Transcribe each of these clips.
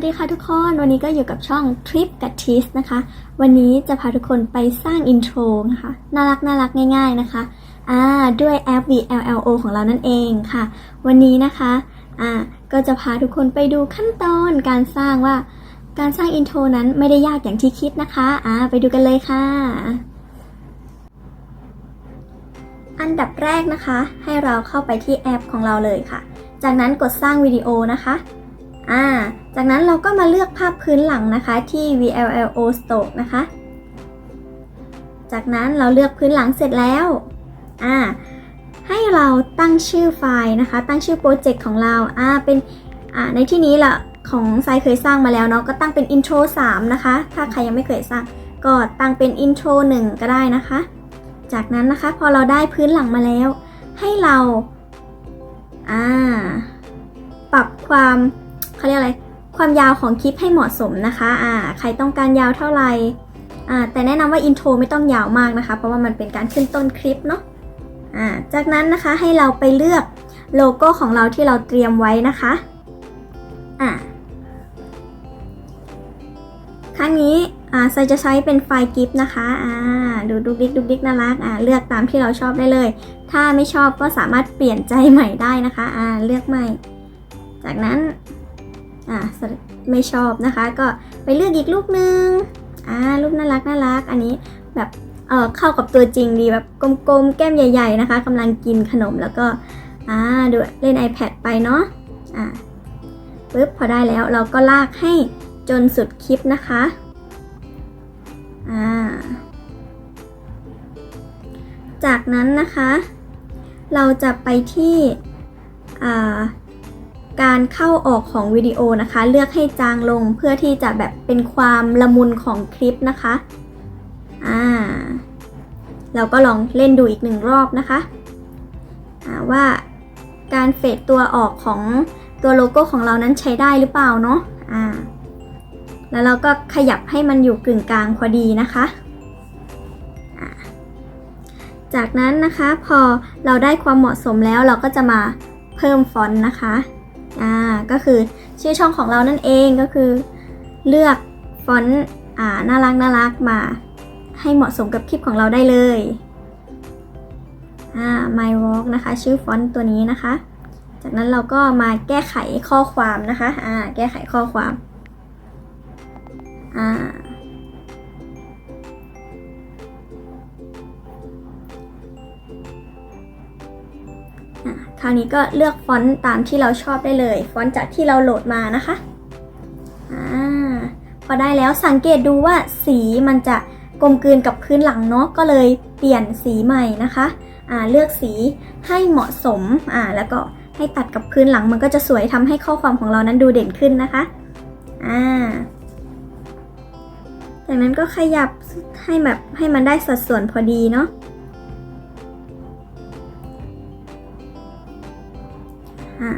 วัสดีค่ะทุกคน วันนี้ก็อยู่กับช่อง Trip กับ t e a s นะคะ วันนี้จะพาทุกคนไปสร้างอินโทรนะคะน่ารักน่ารักง่ายๆนะคะอ่าด้วยแอป VLLO ของเรานั่นเองค่ะ วันนี้นะคะอ่าก็จะพาทุกคนไปดูขั้นตอนการสร้างว่า การสร้างอินโทรนั้นไม่ได้ยากอย่างที่คิดนะคะอ่าไปดูกันเลยค่ะ อันดับแรกนะคะ ให้เราเข้าไปที่แอปของเราเลยค่ะ จากนั้นกดสร้างวิดีโอนะคะอ่า จากนั้นเราก็มาเลือกภาพพื้นหลังนะคะที่ VLLO Stock นะคะ จากนั้นเราเลือกพื้นหลังเสร็จแล้ว อ่า ให้เราตั้งชื่อไฟล์นะคะ ตั้งชื่อโปรเจกต์ของเรา อ่า เป็น อ่า ในที่นี้ละของไซเคยสร้างมาแล้วเนาะ ก็ตั้งเป็น intro 3 นะคะ ถ้าใครยังไม่เคยสร้าง ก็ตั้งเป็น intro 1 ก็ได้นะคะ จากนั้นนะคะพอเราได้พื้นหลังมาแล้ว ให้เรา อ่า ปรับความเขาเรียกอะไร ความยาวของคลิปให้เหมาะสมนะคะอ่าใครต้องการยาวเท่าไหร่อ่าแต่แนะนำว่าอินโทรไม่ต้องยาวมากนะคะ เพราะว่ามันเป็นการขึ้นต้นคลิปเนาะอ่าจากนั้นนะคะให้เราไปเลือกโลโก้ของเราที่เราเตรียมไว้นะคะอ่าครั้งนี้อ่าไซจะใช้เป็นไฟล์กิฟนะคะอ่าดูดุกดิกดุกดิกน่ารักอ่าเลือกตามที่เราชอบได้เลย ถ้าไม่ชอบก็สามารถเปลี่ยนใจใหม่ได้นะคะอ่าเลือกใหม่ จากนั้น อ่าไม่ชอบนะคะ ก็ไปเลือกอีกรูปหนึ่งอ่ารูปน่ารักน่ารัก อันนี้แบบเออเข้ากับตัวจริงดีแบบกลมๆ แก้มใหญ่ ๆนะคะกำลังกินขนมแล้วก็อ่าดูเล่น iPad ไปเนาะอ่าปึ๊บพอได้แล้วเราก็ลากให้จนสุดคลิปนะคะอ่าจากนั้นนะคะ เราจะไปที่อ่า การเข้าออกของวิดีโอนะคะ เลือกให้จางลงเพื่อที่จะแบบเป็นความละมุนของคลิปนะคะอ่าเราก็ลองเล่นดูอีกหนึ่งรอบนะคะอ่าว่าการเฟดตัวออกของตัวโลโก้ของเรานั้นใช้ได้หรือเปล่าเนาะอ่าแล้วเราก็ขยับให้มันอยู่กึ่งกลางพอดีนะคะ จากนั้นนะคะพอเราได้ความเหมาะสมแล้วเราก็จะมาเพิ่มฟอนต์นะคะ อ่าก็คือชื่อช่องของเรานั่นเองก็คือ เลือกฟอนต์อ่าน่ารักน่ารักมา ให้เหมาะสมกับคลิปของเราได้เลยอ่า my walk นะคะ ชื่อฟอนต์ตัวนี้นะคะ จากนั้นเราก็มาแก้ไขข้อความนะคะอ่าแก้ไขข้อความอ่า คราวนี้ก็เลือกฟอนต์ตามที่เราชอบได้เลย ฟอนต์จากที่เราโหลดมานะคะอ่าพอได้แล้วสังเกตดูว่าสีมันจะกลมกลืนกับพื้นหลังเนาะก็เลยเปลี่ยนสีใหม่นะคะอ่าเลือกสีให้เหมาะสมอ่าแล้วก็ให้ตัดกับพื้นหลังมันก็จะสวยทำให้ข้อความของเรานั้นดูเด่นขึ้นนะคะอ่าจากนั้นก็ขยับให้แบบให้มันได้สัดส่วนพอดีเนาะ อ่า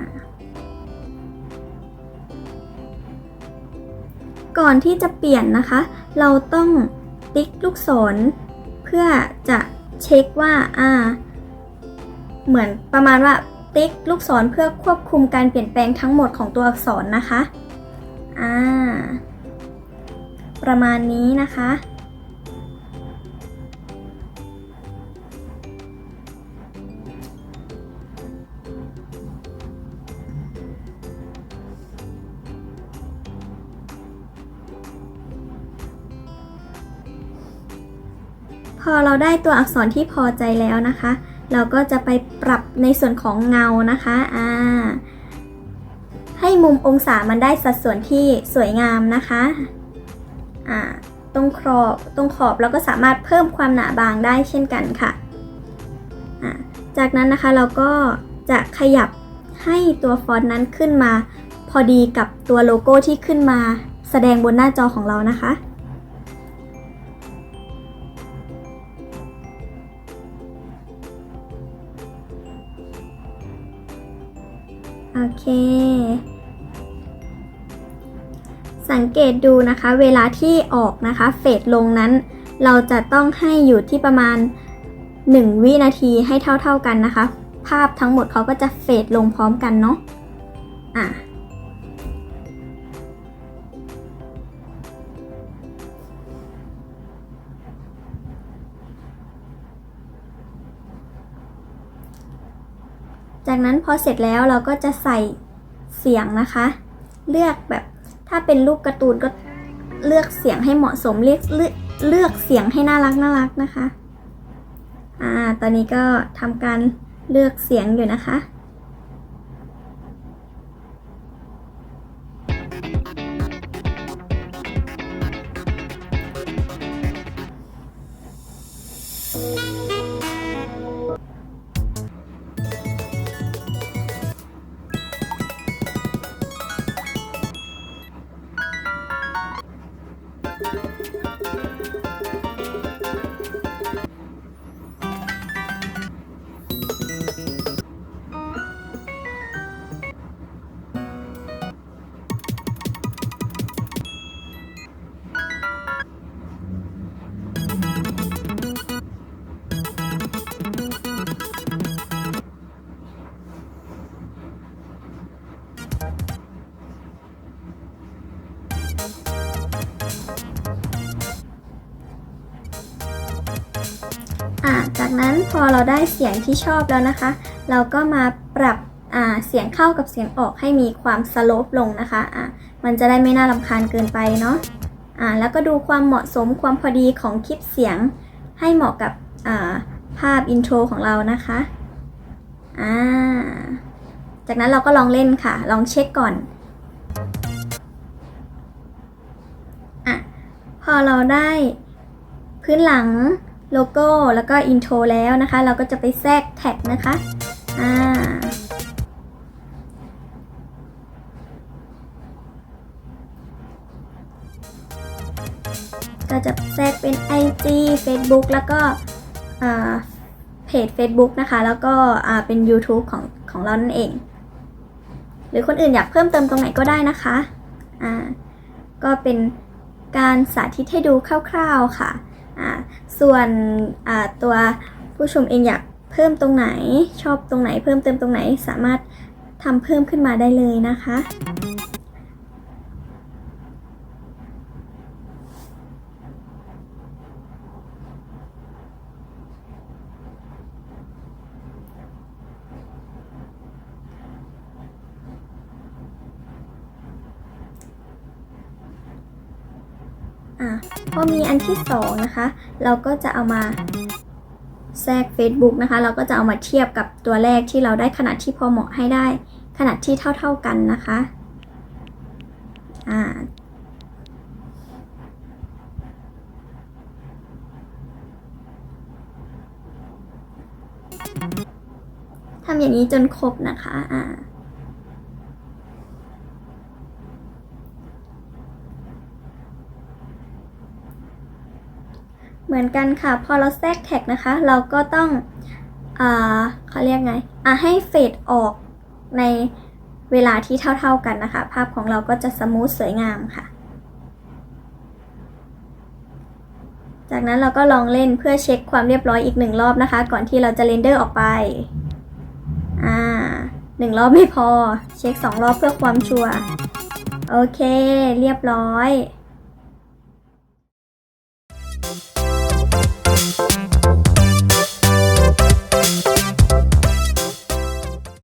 ก่อนที่จะเปลี่ยนนะคะ เราต้องติ๊กลูกศร เพื่อจะเช็คว่าอ่า เหมือนประมาณว่าติ๊กลูกศรเพื่อควบคุมการเปลี่ยนแปลงทั้งหมดของตัวอักษรนะคะ อ่า ประมาณนี้นะคะ พอเราได้ตัวอักษรที่พอใจแล้วนะคะ เราก็จะไปปรับในส่วนของเงานะคะอ่าให้มุมองศามันได้สัดส่วนที่สวยงามนะคะอ่าตรงขอบตรงขอบเราก็สามารถเพิ่มความหนาบางได้เช่นกันค่ะอ่าจากนั้นนะคะเราก็จะขยับให้ตัวฟอนต์นั้นขึ้นมา พอดีกับตัวโลโก้ที่ขึ้นมา แสดงบนหน้าจอของเรานะคะ โอเค สังเกตดูนะคะเวลาที่ออกนะคะ เฟดลงนั้น เราจะต้องให้อยู่ที่ประมาณ 1 วินาทีให้เท่าๆกันนะคะ ภาพทั้งหมดเขาก็จะเฟดลงพร้อมกันเนาะอะ จากนั้นพอเสร็จแล้วเราก็จะใส่เสียงนะคะ เลือกแบบถ้าเป็นรูปการ์ตูนก็เลือกเสียงให้เหมาะสมเลือกเลือกเลือกเสียงให้น่ารักน่ารักนะคะ อ่า ตอนนี้ก็ทำการเลือกเสียงอยู่นะคะ อะจากนั้นพอเราได้เสียงที่ชอบแล้วนะคะ เราก็มาปรับอ่าเสียงเข้ากับเสียงออกให้มีความสโลปลงนะคะอะมันจะได้ไม่น่ารำคาญเกินไปเนาะอ่าแล้วก็ดูความเหมาะสมความพอดีของคลิปเสียง ให้เหมาะกับอ่าภาพอินโทรของเรานะคะอ่าจากนั้นเราก็ลองเล่นค่ะ ลองเช็คก่อนอะพอเราได้พื้นหลัง โลโก้แล้วก็อินโทรแล้วนะคะ เราก็จะไปแทรกแท็กนะคะอ่าก็จะแทรกเป็น IG Facebook แล้วก็เพจ Facebook นะคะ แล้วก็เป็น YouTube ของของเรานั่นเอง หรือคนอื่นอยากเพิ่มเติมตรงไหนก็ได้นะคะ อ่า ก็เป็นการสาธิตให้ดูคร่าวๆค่ะ ส่วนตัวผู้ชมเองอยากเพิ่มตรงไหนชอบตรงไหนเพิ่มเติมตรงไหนสามารถทำเพิ่มขึ้นมาได้เลยนะคะ อะพอมีอันที่สองนะคะ เราก็จะเอามาแทรก Facebook นะคะ เราก็จะเอามาเทียบกับตัวแรกที่เราได้ขนาดที่พอเหมาะให้ได้ขนาดที่เท่า ๆกันนะคะอ่าทำอย่างนี้จนครบนะคะอ่า เหมือนกันค่ะ พอเราแทรกแท็กนะคะ เราก็ต้องอ่าเขาเรียกไงอะให้เฟดออกในเวลาที่เท่าๆกันนะคะ ภาพของเราก็จะสมูทสวยงามค่ะ จากนั้นเราก็ลองเล่นเพื่อเช็คความเรียบร้อยอีกหนึ่งรอบนะคะ ก่อนที่เราจะเรนเดอร์ออกไป อ่าหนึ่งรอบไม่พอ เช็คสองรอบเพื่อความชัวร์ โอเค เรียบร้อย